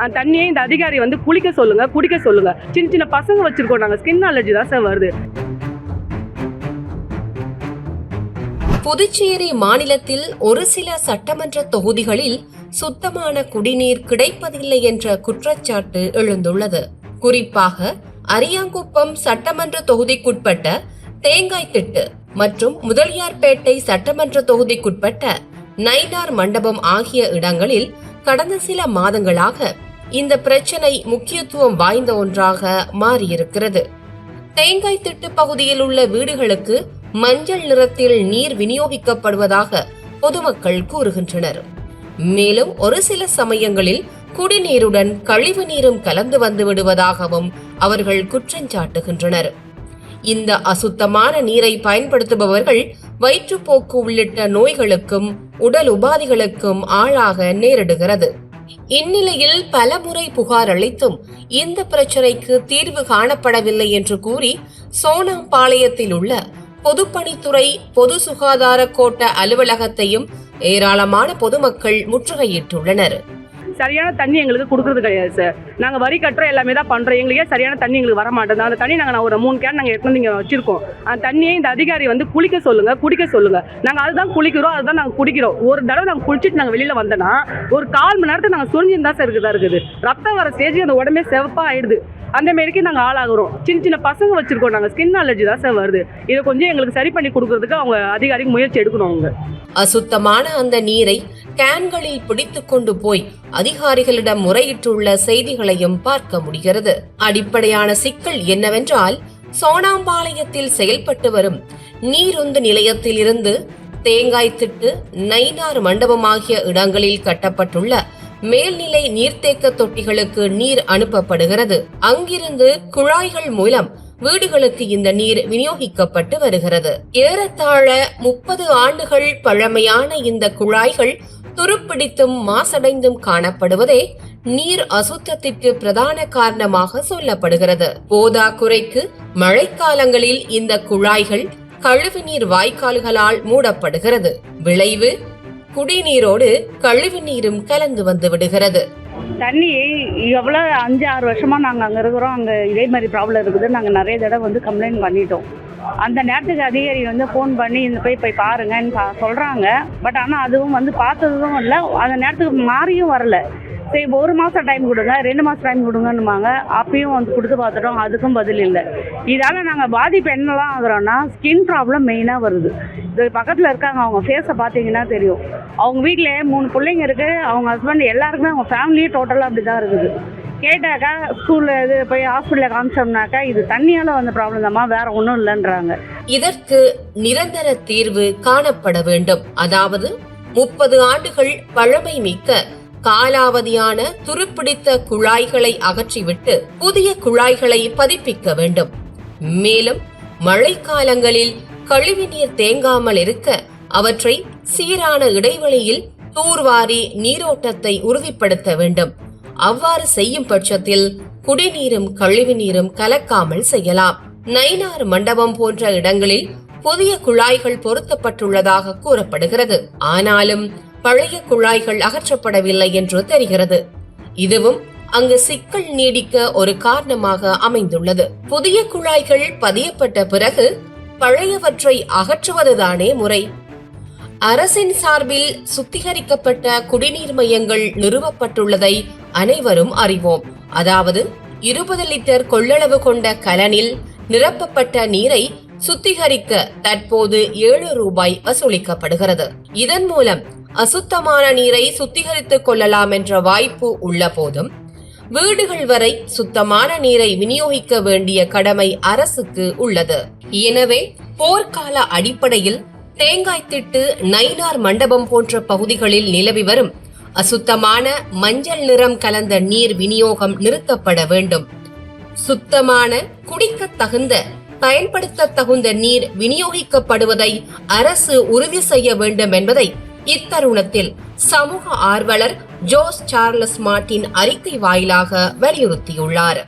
அந்த தண்ணியை இந்த அதிகாரி வந்து குளிக்க சொல்லுங்க குடிக்க சொல்லுங்க. சின்ன சின்ன பசங்க வச்சிருக்கோம் நாங்கள் ஸ்கின் அலர்ஜி தான் சார் வருது. புதுச்சேரி மாநிலத்தில் ஒரு சில சட்டமன்ற தொகுதிகளில் சுத்தமான குடிநீர் கிடைப்பதில்லை என்ற குற்றச்சாட்டு எழுந்துள்ளது. குறிப்பாக அரியாங்குப்பம் சட்டமன்ற தொகுதிக்குட்பட்ட தேங்காய் திட்டு மற்றும் முதலியார்பேட்டை சட்டமன்ற தொகுதிக்குட்பட்ட நைனார் மண்டபம் ஆகிய இடங்களில் கடந்த சில மாதங்களாக இந்த பிரச்சனை முக்கியத்துவம் வாய்ந்த ஒன்றாக மாறியிருக்கிறது. தேங்காய் திட்டு பகுதியில் உள்ள வீடுகளுக்கு மஞ்சள் நிறத்தில் நீர் விநியோகிக்கப்படுவதாக பொதுமக்கள் கூறுகின்றனர். மேலும் ஒரு சில சமயங்களில் குடிநீருடன் கழிவு நீரும் கலந்து வந்து விடுவதாகவும் அவர்கள் குற்றஞ்சாட்டுகின்றனர் இந்த அசுத்தமான நீரை பயன்படுத்துபவர்கள் வயிற்றுப்போக்கு உள்ளிட்ட நோய்களுக்கும் உடல் உபாதிகளுக்கும் ஆளாக நேரிடுகிறது. இந்நிலையில் பலமுறை புகார் அளித்தும் இந்த பிரச்சினைக்கு தீர்வு காணப்படவில்லை என்று கூறி சோனாம்பாளையத்தில் உள்ள பொதுப்பணித்துறை பொது சுகாதார கோட்ட அலுவலகத்தையும் ஏராளமான பொதுமக்கள் முற்றுகையிட்டுள்ளனர். சரியான தண்ணி எங்களுக்கு கொடுக்குறது கிடையாது சார் நாங்கள் வரி கட்டுறோம் எல்லாமே தான் பண்ணுறோம் எங்களுக்கே சரியான தண்ணி எங்களுக்கு வர மாட்டேங்குது அந்த தண்ணி நாங்கள் ஒரு மூணு கேன் நாங்கள் எடுத்து இங்கே வச்சிருக்கோம். அந்த தண்ணியை இந்த அதிகாரி வந்து குளிக்க சொல்லுங்க குடிக்க சொல்லுங்க. நாங்கள் அதுதான் குளிக்கிறோம் அதுதான் நாங்கள் குடிக்கிறோம். ஒரு தடவை நாங்கள் குளிச்சுட்டு நாங்கள் வெளியில் வந்தோன்னா ஒரு கால் மணி நேரத்துக்கு நாங்கள் சுரிஞ்சின்னு தான் சார் இருக்குதா இருக்குது? ரத்தம் வர ஸ்டேஜ் அந்த உடம்பே செவப்பாக ஆயிடுது. அந்த மாரிக்கு நாங்கள் ஆளாகிறோம். சின்ன சின்ன பசங்க வச்சுருக்கோம் நாங்கள் ஸ்கின் அலர்ஜி தான் சார் வருது. இதை கொஞ்சம் எங்களுக்கு சரி பண்ணி கொடுக்கறதுக்கு அவங்க அதிகாரிக்கு முயற்சி எடுக்கணும் அவங்க. அசுத்தமான அந்த நீரை கேன்களில் பிடித்துக் கொண்டு போய் அதிகாரிகளிடம் முறையிட்டுள்ள செய்திகளையும் பார்க்க முடிகிறது. அடிப்படையான சிக்கல் என்னவென்றால் சோனாம்பாளையத்தில் செயல்பட்டு வரும் நீருந்து நிலையத்தில் இருந்து தேங்காய் திட்டு நைனார் மண்டபம் ஆகிய இடங்களில் கட்டப்பட்டுள்ள மேல்நிலை நீர்த்தேக்க தொட்டிகளுக்கு நீர் அனுப்பப்படுகிறது. அங்கிருந்து குழாய்கள் மூலம் வீடுகளுக்கு இந்த நீர் விநியோகிக்கப்பட்டு வருகிறது. ஏறத்தாழ முப்பது ஆண்டுகள் பழமையான இந்த குழாய்கள் துருப்பிடித்தும் மாசடைந்தும் காணப்படுவதே நீர் அசுத்தத்திற்கு பிரதான காரணமாக சொல்லப்படுகிறது. போதாக்குறைக்கு மழைக்காலங்களில் இந்த குழாய்கள் கழிவுநீர் வாய்க்கால்களால் மூடப்படுகிறது. விளைவு குடிநீரோடு கழிவுநீரும் கலந்து வந்து விடுகிறது. தண்ணி எவ்வளோ அஞ்சு ஆறு வருஷமாக நாங்கள் அங்கே இருக்கிறோம். அங்கே இதே மாதிரி ப்ராப்ளம் இருக்குது. நாங்கள் நிறைய தடவை வந்து கம்ப்ளைண்ட் பண்ணிட்டோம். அந்த நேரத்துக்கு அதிகாரி வந்து ஃபோன் பண்ணி இந்த போய் போய் பாருங்கன்னு பா சொல்கிறாங்க பட் ஆனால் அதுவும் வந்து பார்த்ததும் இல்லை. அந்த நேரத்துக்கு மாறியும் வரல. சரி இப்போ ஒரு மாதம் டைம் கொடுங்க ரெண்டு மாதம் டைம் கொடுங்கன்னுமாங்க அப்பயும் வந்து கொடுத்து பார்த்துட்டோம் அதுக்கும் பதில் இல்லை. இதால் நாங்கள் பாதிப்பு என்னலாம் ஆகுறோன்னா ஸ்கின் ப்ராப்ளம் மெயினாக வருது. இது பக்கத்தில் இருக்காங்க அவங்க ஃபேஸை பார்த்தீங்கன்னா தெரியும். அவங்க வீட்டில் மூணு பிள்ளைங்க இருக்குது அவங்க ஹஸ்பண்ட் எல்லாருக்குமே அவங்க ஃபேமிலியே டோட்டலாக அப்படி தான் இருக்குது. கேட்டாக்கா ஸ்கூலில் இது போய் ஹாஸ்பிட்டலில் காமிச்சோம்னாக்கா இது தண்ணியால் வந்த ப்ராப்ளம் தாம்மா வேற ஒன்றும் இல்லைன்றாங்க. இதற்கு நிரந்தர தீர்வு காணப்பட வேண்டும். அதாவது முப்பது ஆண்டுகள் பழமை மிக்க காலாவதியான துருப்பிடித்த குழாய்களை அகற்றிவிட்டு புதிய குழாய்களை பதிப்பிக்க வேண்டும். மேலும் மழைக்காலங்களில் கழிவுநீர் தேங்காமல் இருக்க அவற்றை சீரான இடைவெளியில் தூர்வாரி நீரோட்டத்தை உறுதிப்படுத்த வேண்டும். அவ்வாறு செய்யும் பட்சத்தில் குடிநீரும் கழிவுநீரும் கலக்காமல் செய்யலாம். நைனார் மண்டபம் போன்ற இடங்களில் புதிய குழாய்கள் பொருத்தப்பட்டுள்ளதாக கூறப்படுகிறது. ஆனாலும் பழைய குழாய்கள் அகற்றப்படவில்லை என்று தெரிகிறது. இதுவும் அங்கு சிக்கல் நீடிக்க ஒரு காரணமாக அமைந்துள்ளது. புதிய குழாய்கள் பதியப்பட்ட பிறகு பழையவற்றை அகற்றுவதுதானே முறை. அரசின் சார்பில் சுத்திகரிக்கப்பட்ட குடிநீர் மையங்கள் நிறுவப்பட்டுள்ளதை அனைவரும் அறிவோம். அதாவது இருபது லிட்டர் கொள்ளளவு கொண்ட கலனில் நிரப்பப்பட்ட நீரை சுத்திகரிக்க தற்போது ஏழு ரூபாய் வசூலிக்கப்படுகிறது. இதன் மூலம் அசுத்தமான நீரை சுத்திகரித்துக் கொள்ளலாம் என்ற வாய்ப்பு உள்ள போதும் வீடுகள் வரை சுத்தமான நீரை விநியோகிக்க வேண்டிய கடமை அரசுக்கு உள்ளது. எனவே போர்க்கால அடிப்படையில் தேங்காய் திட்டு நைனார் மண்டபம் போன்ற பகுதிகளில் நிலவி வரும். அசுத்தமான மஞ்சள் நிறம் கலந்த நீர் விநியோகம் நிறுத்தப்பட வேண்டும். சுத்தமான குடிக்க தகுந்த பயன்படுத்த தகுந்த நீர் விநியோகிக்கப்படுவதை அரசு உறுதி செய்ய வேண்டும் என்பதை இத்தருணத்தில் சமூக ஆர்வலர் ஜோஸ் சார்லஸ் மார்டின் அறிக்கை வாயிலாக வலியுறுத்தியுள்ளார்.